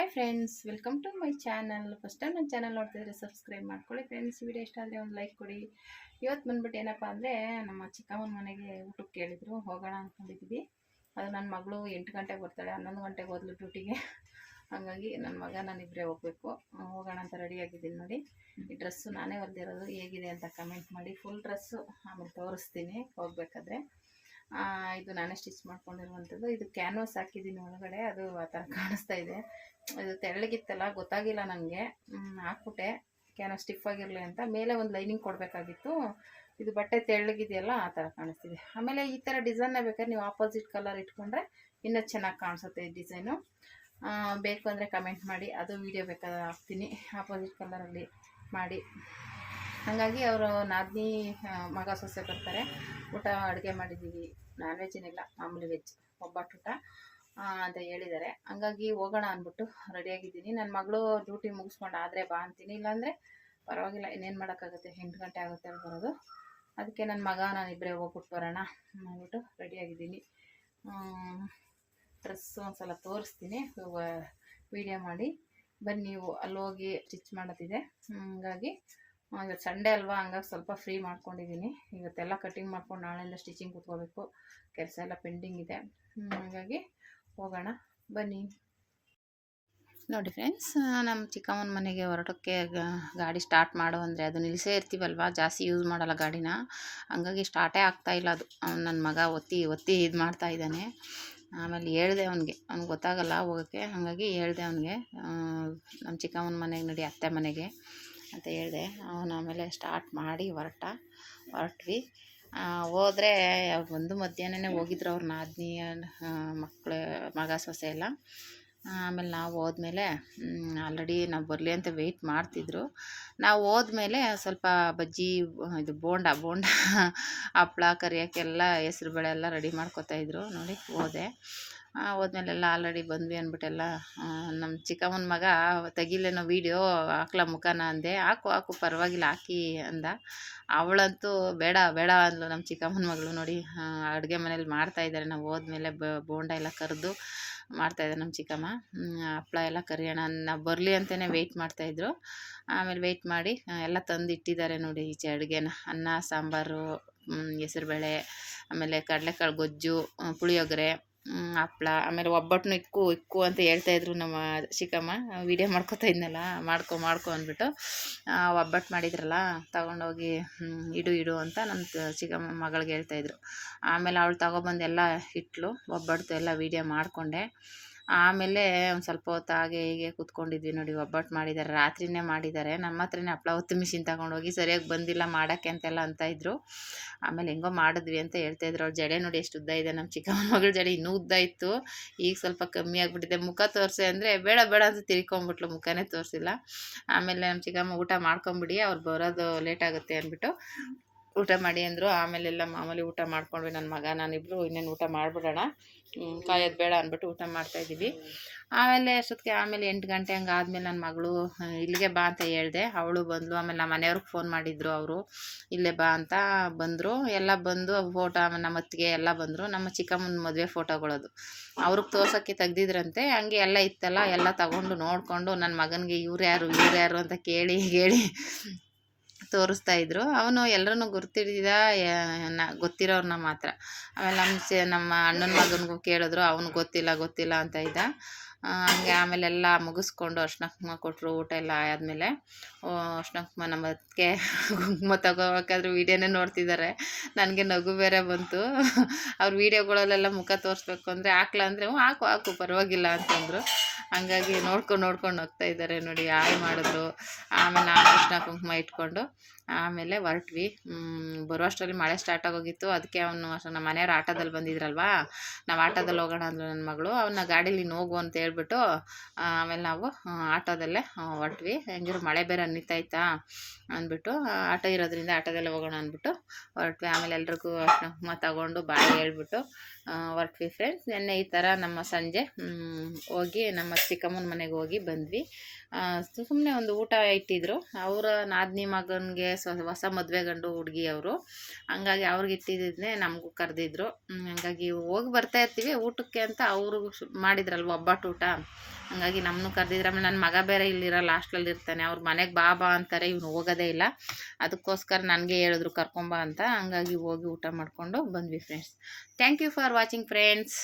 Hi friends welcome to my channel first time ನನ್ನ channel ನೋಡ್ತಿದ್ರೆ subscribe ಮಾಡ್ಕೊಳ್ಳಿ friends video ಇಷ್ಟ ಆದರೆ ಒಂದು ಲೈಕ್ ಕೊಡಿ. ಇವತ್ತು ಬಂದ್ಬಿಟ್ಟು ಏನಪ್ಪ ಅಂದರೆ ನಮ್ಮ ಚಿಕ್ಕಮ್ಮನ ಮನೆಗೆ ಊಟಕ್ಕೆ ಕೇಳಿದ್ರು ಹೋಗೋಣ ಅಂದ್ಕೊಂಡಿದ್ವಿ ಅದು ನನ್ನ ಮಗಳು ಎಂಟು ಗಂಟೆಗೆ ಬರ್ತಾಳೆ, ಹನ್ನೊಂದು ಗಂಟೆಗೆ ಹೋದ್ಲು ಡ್ಯೂಟಿಗೆ ಹಾಗಾಗಿ ನನ್ನ ಮಗ ನಾನಿಬ್ಬರೇ ಹೋಗಬೇಕು. ಹೋಗೋಣ ಅಂತ ರೆಡಿಯಾಗಿದ್ದೀನಿ ನೋಡಿ. ಈ ಡ್ರೆಸ್ಸು ನಾನೇ ಹೊಲ್ದಿರೋದು ಹೇಗಿದೆ ಅಂತ ಕಮೆಂಟ್ ಮಾಡಿ. ಫುಲ್ ಡ್ರೆಸ್ಸು ಆಮೇಲೆ ತೋರಿಸ್ತೀನಿ ಹೋಗ್ಬೇಕಾದ್ರೆ. ಇದು ನಾನೇ ಸ್ಟಿಚ್ ಮಾಡ್ಕೊಂಡಿರುವಂಥದ್ದು. ಇದು ಕ್ಯಾನ್ವಾಸ್ ಹಾಕಿದ್ದೀನಿ ಒಳಗಡೆ. ಅದು ಆ ಥರ ಕಾಣಿಸ್ತಾ ಇದೆ. ಇದು ತೆಳ್ಳಗಿತ್ತಲ್ಲ, ಗೊತ್ತಾಗಿಲ್ಲ ನನಗೆ ಹಾಕ್ಬಿಟ್ಟೆ. ಕ್ಯಾನ್ವಾಸ್ ಸ್ಟಿಫ್ ಆಗಿರಲಿ ಅಂತ. ಮೇಲೆ ಒಂದು ಲೈನಿಂಗ್ ಕೊಡಬೇಕಾಗಿತ್ತು. ಇದು ಬಟ್ಟೆ ತೆಳ್ಳಗಿದೆಯಲ್ಲ, ಆ ಥರ ಕಾಣಿಸ್ತಿದೆ. ಆಮೇಲೆ ಈ ಥರ ಡಿಸೈನ್ನ ಬೇಕಾದ್ರೆ ನೀವು ಆಪೋಸಿಟ್ ಕಲರ್ ಇಟ್ಕೊಂಡ್ರೆ ಇನ್ನೂ ಚೆನ್ನಾಗಿ ಕಾಣಿಸುತ್ತೆ ಈ ಡಿಸೈನು ಬೇಕು ಅಂದರೆ ಕಮೆಂಟ್ ಮಾಡಿ. ಅದು ವೀಡಿಯೋ ಬೇಕಾದ್ರೆ ಹಾಕ್ತೀನಿ ಆಪೋಸಿಟ್ ಕಲರಲ್ಲಿ ಮಾಡಿ. ಹಾಗಾಗಿ ಅವರು ನಾದಿನಿ ಮಗ ಸೊಸೆ ಬರ್ತಾರೆ. ಊಟ ಅಡುಗೆ ಮಾಡಿದ್ದೀವಿ. ನಾನ್ ವೆಜ್ ಏನಿಲ್ಲ, ಮಾಮೂಲಿ ವೆಜ್ ಒಬ್ಬಟ್ಟು ಊಟ ಅಂತ ಹೇಳಿದ್ದಾರೆ. ಹಂಗಾಗಿ ಹೋಗೋಣ ಅಂದ್ಬಿಟ್ಟು ರೆಡಿಯಾಗಿದ್ದೀನಿ ನನ್ನ ಮಗಳು ಡ್ಯೂಟಿ ಮುಗಿಸ್ಕೊಂಡು ಆದರೆ ಬಾ ಅಂತೀನಿ. ಇಲ್ಲಾಂದರೆ ಪರವಾಗಿಲ್ಲ, ಇನ್ನೇನು ಮಾಡೋಕ್ಕಾಗುತ್ತೆ? ಎಂಟು ಗಂಟೆ ಆಗುತ್ತೆ ಅಲ್ಲಿ ಬರೋದು. ಅದಕ್ಕೆ ನನ್ನ ಮಗ, ನಾನು ಇಬ್ಬರೇ ಹೋಗ್ಬಿಟ್ಟು ಬರೋಣ ಅಂದ್ಬಿಟ್ಟು ರೆಡಿಯಾಗಿದ್ದೀನಿ ಡ್ರೆಸ್ ಒಂದು ಸಲ ತೋರಿಸ್ತೀನಿ. ವೀಡಿಯೋ ಮಾಡಿ. ಬನ್ನಿ, ನೀವು ಅಲ್ಲೋಗಿ ಸ್ಟಿಚ್ ಮಾಡೋದಿದೆ ಹಂಗಾಗಿ ಇವತ್ತು ಸಂಡೇ ಅಲ್ವಾ, ಹಂಗಾಗಿ ಸ್ವಲ್ಪ ಫ್ರೀ ಮಾಡ್ಕೊಂಡಿದ್ದೀನಿ ಇವತ್ತೆಲ್ಲ ಕಟಿಂಗ್ ಮಾಡ್ಕೊಂಡು ನಾಳೆಯಿಂದ ಸ್ಟಿಚಿಂಗ್ ಕೂತ್ಕೋಬೇಕು. ಕೆಲಸ ಎಲ್ಲ ಪೆಂಡಿಂಗ್ ಇದೆ. ಹಾಗಾಗಿ ಹೋಗೋಣ. ಬನ್ನಿ. ನೋಡಿ ಫ್ರೆಂಡ್ಸ್ ನಮ್ಮ ಚಿಕ್ಕಮ್ಮನ ಮನೆಗೆ ಹೊರಟೋಕ್ಕೆ ಗಾಡಿ ಸ್ಟಾರ್ಟ್ ಮಾಡು ಅಂದರೆ ಅದು ನಿಲ್ಲಿಸೇ ಇರ್ತೀವಲ್ವ? ಜಾಸ್ತಿ ಯೂಸ್ ಮಾಡಲ್ಲ ಗಾಡಿನ. ಹಂಗಾಗಿ ಸ್ಟಾರ್ಟೇ ಆಗ್ತಾ ಇಲ್ಲ ಅದು. ಅವ್ನು ನನ್ನ ಮಗ ಒತ್ತಿ ಒತ್ತಿ ಇದು ಮಾಡ್ತಾ ಇದ್ದಾನೆ. ಆಮೇಲೆ ಹೇಳ್ದೆ ಅವನಿಗೆ. ಅವ್ನಿಗೆ ಗೊತ್ತಾಗಲ್ಲ ಹೋಗೋಕ್ಕೆ. ಹಾಗಾಗಿ ಹೇಳ್ದೆ ಅವನಿಗೆ ನಮ್ಮ ಚಿಕ್ಕಮ್ಮನ ಮನೆಗೆ ನಡಿ, ಅತ್ತೆ ಮನೆಗೆ. ಅಂತ ಹೇಳಿದೆ. ಅವನು ಆಮೇಲೆ ಸ್ಟಾರ್ಟ್ ಮಾಡಿ ಹೊರಟ, ಹೊರಟ್ವಿ. ಹೋದರೆ ಒಂದು ಮಧ್ಯಾಹ್ನನೇ ಹೋಗಿದ್ರು ಅವ್ರ ನಾದಿನಿಯ ಮಕ್ಕಳು ಮಗ, ಸೊಸೆ ಎಲ್ಲ. ಆಮೇಲೆ ನಾವು ಹೋದ್ಮೇಲೆ ಆಲ್ರೆಡಿ ನಾವು ಬರಲಿ ಅಂತ ವೆಯ್ಟ್ ಮಾಡ್ತಿದ್ರು. ನಾವು ಹೋದ್ಮೇಲೆ ಸ್ವಲ್ಪ ಬಜ್ಜಿ, ಇದು ಬೋಂಡ ಬೋಂಡ ಹಪ್ಪಳ ಕರಿಯೋಕ್ಕೆಲ್ಲ ಹೆಸ್ರು ಬೇಳೆ ಎಲ್ಲ ರೆಡಿ ಮಾಡ್ಕೊತಾಯಿದ್ರು ನೋಡಿ, ಹೋದೆ. ಹೋದ್ಮೇಲೆಲ್ಲ ಆಲ್ರೆಡಿ ಬಂದ್ವಿ ಅಂದ್ಬಿಟ್ಟೆಲ್ಲ ನಮ್ಮ ಚಿಕ್ಕಮ್ಮನ ಮಗ ತೆಗಿಲೇನೋ ವೀಡಿಯೋ ಹಾಕ್ಲ ಮುಖನ ಅಂದೆ, ಹಾಕು ಹಾಕು, ಪರವಾಗಿಲ್ಲ, ಹಾಕಿ ಅಂದ. ಅವಳಂತೂ ಬೇಡ ಬೇಡ ಅಂದ್ಲು ನಮ್ಮ ಚಿಕ್ಕಮ್ಮನ ಮಗಳು ನೋಡಿ. ಅಡುಗೆ ಮನೇಲಿ ಮಾಡ್ತಾ ಇದ್ದಾರೆ, ನಾವು ಹೋದ್ಮೇಲೆ ಬೋಂಡ ಎಲ್ಲ ಕರೆದು ಮಾಡ್ತಾಯಿದ್ದೆ ನಮ್ಮ ಚಿಕ್ಕಮ್ಮ. ಹಪ್ಳ ಎಲ್ಲ ಕರಿಯೋಣ ನಾವು ಬರಲಿ ಅಂತಲೇ ವೆಯ್ಟ್ ಮಾಡ್ತಾಯಿದ್ರು ಆಮೇಲೆ ವೆಯ್ಟ್ ಮಾಡಿ ಎಲ್ಲ ತಂದು ಇಟ್ಟಿದ್ದಾರೆ ನೋಡಿ ಈಚೆ ಅಡುಗೆನ. ಅನ್ನ, ಸಾಂಬಾರು ಹೆಸರುಬೇಳೆ, ಆಮೇಲೆ ಕಡಲೆಕಾಳು ಗೊಜ್ಜು, ಪುಳಿಯೋಗರೆ ಹಪ್ಳ. ಆಮೇಲೆ ಒಬ್ಬಟ್ಟನ್ನು ಇಕ್ಕು ಇಕ್ಕು ಅಂತ ಹೇಳ್ತಾಯಿದ್ರು ನಮ್ಮ ಚಿಕ್ಕಮ್ಮ. ವಿಡಿಯೋ ಮಾಡ್ಕೊತಾ ಇದ್ನಲ್ಲ, ಮಾಡ್ಕೊ ಮಾಡ್ಕೊ ಅಂದ್ಬಿಟ್ಟು. ಒಬ್ಬಟ್ಟು ಮಾಡಿದ್ರಲ್ಲ, ತಗೊಂಡೋಗಿ ಇಡು ಇಡು ಅಂತ ನಮ್ಮ ಚಿಕ್ಕಮ್ಮ ಮಗಳಿಗೆ ಹೇಳ್ತಾಯಿದ್ರು ಆಮೇಲೆ ಅವಳು ತಗೊಬಂದು ಎಲ್ಲ ಇಟ್ಲು ಒಬ್ಬಟ್ಟು ಎಲ್ಲ ವೀಡಿಯೋ ಮಾಡಿಕೊಂಡೆ. ಆಮೇಲೆ ಒಂದು ಸ್ವಲ್ಪ ಹೊತ್ತು ಹಾಗೆ ಹೀಗೆ ಕೂತ್ಕೊಂಡಿದ್ವಿ ನೋಡಿ ಒಬ್ಬಟ್ಟು ಮಾಡಿದ್ದಾರೆ ರಾತ್ರಿನೇ ಮಾಡಿದ್ದಾರೆ ನಮ್ಮ ಹತ್ರನೇ ಹಪ್ಳ ಹೊತ್ತು ಮಿಷಿನ್ ತಗೊಂಡೋಗಿ ಸರಿಯಾಗಿ ಬಂದಿಲ್ಲ, ಮಾಡೋಕ್ಕೆ ಅಂತೆಲ್ಲ ಅಂತ ಇದ್ದರು ಆಮೇಲೆ ಹೆಂಗೋ ಮಾಡಿದ್ವಿ ಅಂತ ಹೇಳ್ತಾಯಿದ್ರು ಅವ್ರ ಜಡೆ ನೋಡಿ ಎಷ್ಟು ಉದ್ದ ಇದೆ ನಮ್ಮ ಚಿಕ್ಕಮ್ಮ ಮಗಳ ಜಡೆ, ಇನ್ನೂ ಉದ್ದ ಇತ್ತು. ಈಗ ಸ್ವಲ್ಪ ಕಮ್ಮಿ ಆಗಿಬಿಟ್ಟಿದೆ. ಮುಖ ತೋರಿಸಿ ಅಂದರೆ ಬೇಡ ಬೇಡ ಅಂತ ತಿರ್ಕೊಂಬಿಟ್ಲು, ಮುಖನೇ ತೋರಿಸಿಲ್ಲ. ಆಮೇಲೆ ನಮ್ಮ ಚಿಕ್ಕಮ್ಮ ಊಟ ಮಾಡ್ಕೊಂಬಿಡಿ, ಅವ್ರು ಬರೋದು ಲೇಟ್ ಆಗುತ್ತೆ ಅಂದ್ಬಿಟ್ಟು ಊಟ ಮಾಡಿ ಅಂದರು, ಆಮೇಲೆಲ್ಲ ಮಾಮೂಲಿ ಊಟ ಮಾಡ್ಕೊಂಡ್ವಿ. ನನ್ನ ಮಗ ನಾನಿಬ್ಬರು ಇನ್ನೇನು ಊಟ ಮಾಡಿಬಿಡೋಣ. ಕಾಯೋದು ಬೇಡ ಅಂದ್ಬಿಟ್ಟು ಊಟ ಮಾಡ್ತಾಯಿದ್ದೀವಿ ಆಮೇಲೆ ಅಷ್ಟೊತ್ತಿಗೆ, ಆಮೇಲೆ ಎಂಟು ಗಂಟೆ ಹಂಗೆ ಆದಮೇಲೆ ನನ್ನ ಮಗಳು ಇಲ್ಲಿಗೆ ಬಾ ಅಂತ ಹೇಳಿದೆ. ಅವಳು ಬಂದಳು ಆಮೇಲೆ ನಮ್ಮ ಮನೆಯವ್ರಿಗೆ ಫೋನ್ ಮಾಡಿದ್ರು ಅವರು. ಇಲ್ಲೇ ಬಾ ಅಂತ ಬಂದರು. ಎಲ್ಲ ಬಂದು ಫೋಟೋ ನಮ್ಮ ಅತ್ತಿಗೆ ಎಲ್ಲ ಬಂದರು. ನಮ್ಮ ಚಿಕ್ಕಮ್ಮನ ಮದುವೆ ಫೋಟೋಗಳದು ಅವ್ರಿಗೆ ತೋರ್ಸೋಕ್ಕೆ ತೆಗ್ದಿದ್ರಂತೆ. ಹಂಗೆ ಎಲ್ಲ ಇತ್ತಲ್ಲ, ಎಲ್ಲ ತಗೊಂಡು ನೋಡಿಕೊಂಡು ನನ್ನ ಮಗನಿಗೆ ಇವ್ರು ಯಾರು ಇವ್ರು ಯಾರು ಅಂತ ಕೇಳಿ ಕೇಳಿ ತೋರಿಸ್ತಾ ಇದ್ರು. ಅವನು ಎಲ್ಲರನ್ನು ಗುರ್ತಿಡಿದ ಗೊತ್ತಿರೋರ್ನ ಮಾತ್ರ. ಆಮೇಲೆ ನಮ್ಮ ನಮ್ಮ ಅಣ್ಣನ ಮಗನಿಗೂ ಕೇಳಿದ್ರು, ಅವನು ಗೊತ್ತಿಲ್ಲ ಗೊತ್ತಿಲ್ಲ ಅಂತ ಇದ್ದ. ಹಂಗೆ ಆಮೇಲೆ ಎಲ್ಲ ಮುಗಿಸ್ಕೊಂಡು ಅರ್ಶಿನ ಕುಂಕುಮ ಕೊಟ್ಟರು ಊಟ ಎಲ್ಲ ಆದಮೇಲೆ. ಅರ್ಶಿನ ಕುಂಕುಮ ನಮ್ಮ ಅದಕ್ಕೆ ಕುಂಕುಮ ತಗೋಬೇಕಾದ್ರೆ ವೀಡಿಯೋನೇ ನೋಡ್ತಿದ್ದಾರೆ ನನಗೆ ನಗು ಬೇರೆ ಬಂತು. ಅವ್ರ ವೀಡಿಯೋಗಳಲ್ಲೆಲ್ಲ ಮುಖ ತೋರಿಸ್ಬೇಕು ಅಂದರೆ, ಹಾಕ್ಲಾ? ಅಂದರೆ ಹ್ಞೂ ಹಾಕು ಹಾಕು, ಪರವಾಗಿಲ್ಲ ಅಂತಂದರು. ಹಂಗಾಗಿ ನೋಡ್ಕೊಂಡು ನೋಡ್ಕೊಂಡು ಹೋಗ್ತಾ ಇದ್ದಾರೆ ನೋಡಿ ಯಾರು ಮಾಡಿದ್ರು. ಆಮೇಲೆ ನಾವು ಅರ್ಶಿನ ಕುಂಕುಮ ಇಟ್ಕೊಂಡು ಆಮೇಲೆ ಹೊರಟ್ವಿ. ಬರುವಷ್ಟರಲ್ಲಿ ಮಳೆ ಸ್ಟಾರ್ಟ್ ಆಗೋಗಿತ್ತು. ಅದಕ್ಕೆ ಅವನು ನಮ್ಮ ಮನೆಯವ್ರು ಆಟೋದಲ್ಲಿ ಬಂದಿದ್ರಲ್ವಾ? ನಾವು ಆಟೋದಲ್ಲಿ ಹೋಗೋಣ ಅಂದ್ರೆ ನನ್ನ ಮಗಳು. ಅವನ್ನ ಗಾಡೀಲಿ ಹೋಗು ಅಂತ ಹೇಳ್ಬಿಟ್ಟು ಆಮೇಲೆ ನಾವು ಆಟೋದಲ್ಲೇ ಹೊರಟ್ವಿ. ಹೆಂಗಿರು ಮಳೆ ಬೇರೆ ಅನ್ನಿತಾಯ್ತಾ ಅಂದ್ಬಿಟ್ಟು ಆಟೋ ಇರೋದ್ರಿಂದ ಆಟೋದಲ್ಲೇ ಹೋಗೋಣ ಅಂದ್ಬಿಟ್ಟು ಹೊರಟ್ವಿ. ಆಮೇಲೆ ಎಲ್ರಿಗೂ ಅಷ್ಟು ತಗೊಂಡು ಬಾಯಿ ಹೇಳ್ಬಿಟ್ಟು ಹೊರಟ್ವಿ ಫ್ರೆಂಡ್ಸ್ ನಿನ್ನೆ ಈ ಥರ ನಮ್ಮ ಸಂಜೆ ಹೋಗಿ ನಮ್ಮ ಚಿಕ್ಕಮ್ಮನ ಮನೆಗೆ ಹೋಗಿ ಬಂದ್ವಿ. ಸುಮ್ಮನೆ ಒಂದು ಊಟ ಇಟ್ಟಿದ್ರು. ಅವರ ನಾದಿನಿ ಮಗನಿಗೆ ಹೊಸ ಮದುವೆ ಗಂಡು ಹುಡುಗಿ ಅವರು. ಹಂಗಾಗಿ ಅವ್ರಿಗೆ ಇಟ್ಟಿದ್ದನ್ನೇ ನಮಗೂ ಕರೆದಿದ್ರು. ಹಂಗಾಗಿ ಹೋಗಿ ಬರ್ತಾ ಇರ್ತೀವಿ. ಊಟಕ್ಕೆ ಅಂತ ಅವರು ಮಾಡಿದ್ರಲ್ವ ಒಬ್ಬಟ್ಟು ಊಟ. ಹಂಗಾಗಿ ನಮ್ಮನ್ನು ಕರೆದಿದ್ರು. ಆಮೇಲೆ ನನ್ನ ಮಗ ಬೇರೆ ಇಲ್ಲಿರಲ್ಲ ಹಾಸ್ಟ್ಲಲ್ಲಿ ಇರ್ತಾನೆ. ಅವ್ರ ಮನೆಗೆ ಬಾಬಾ ಅಂತಾರೆ. ಇವನು ಹೋಗೋದೇ ಇಲ್ಲ. ಅದಕ್ಕೋಸ್ಕರ ನನಗೆ ಹೇಳಿದ್ರು ಕರ್ಕೊಂಬ ಅಂತ. ಹಂಗಾಗಿ ಹೋಗಿ ಊಟ ಮಾಡಿಕೊಂಡು ಬಂದ್ವಿ friends thank you for watching friends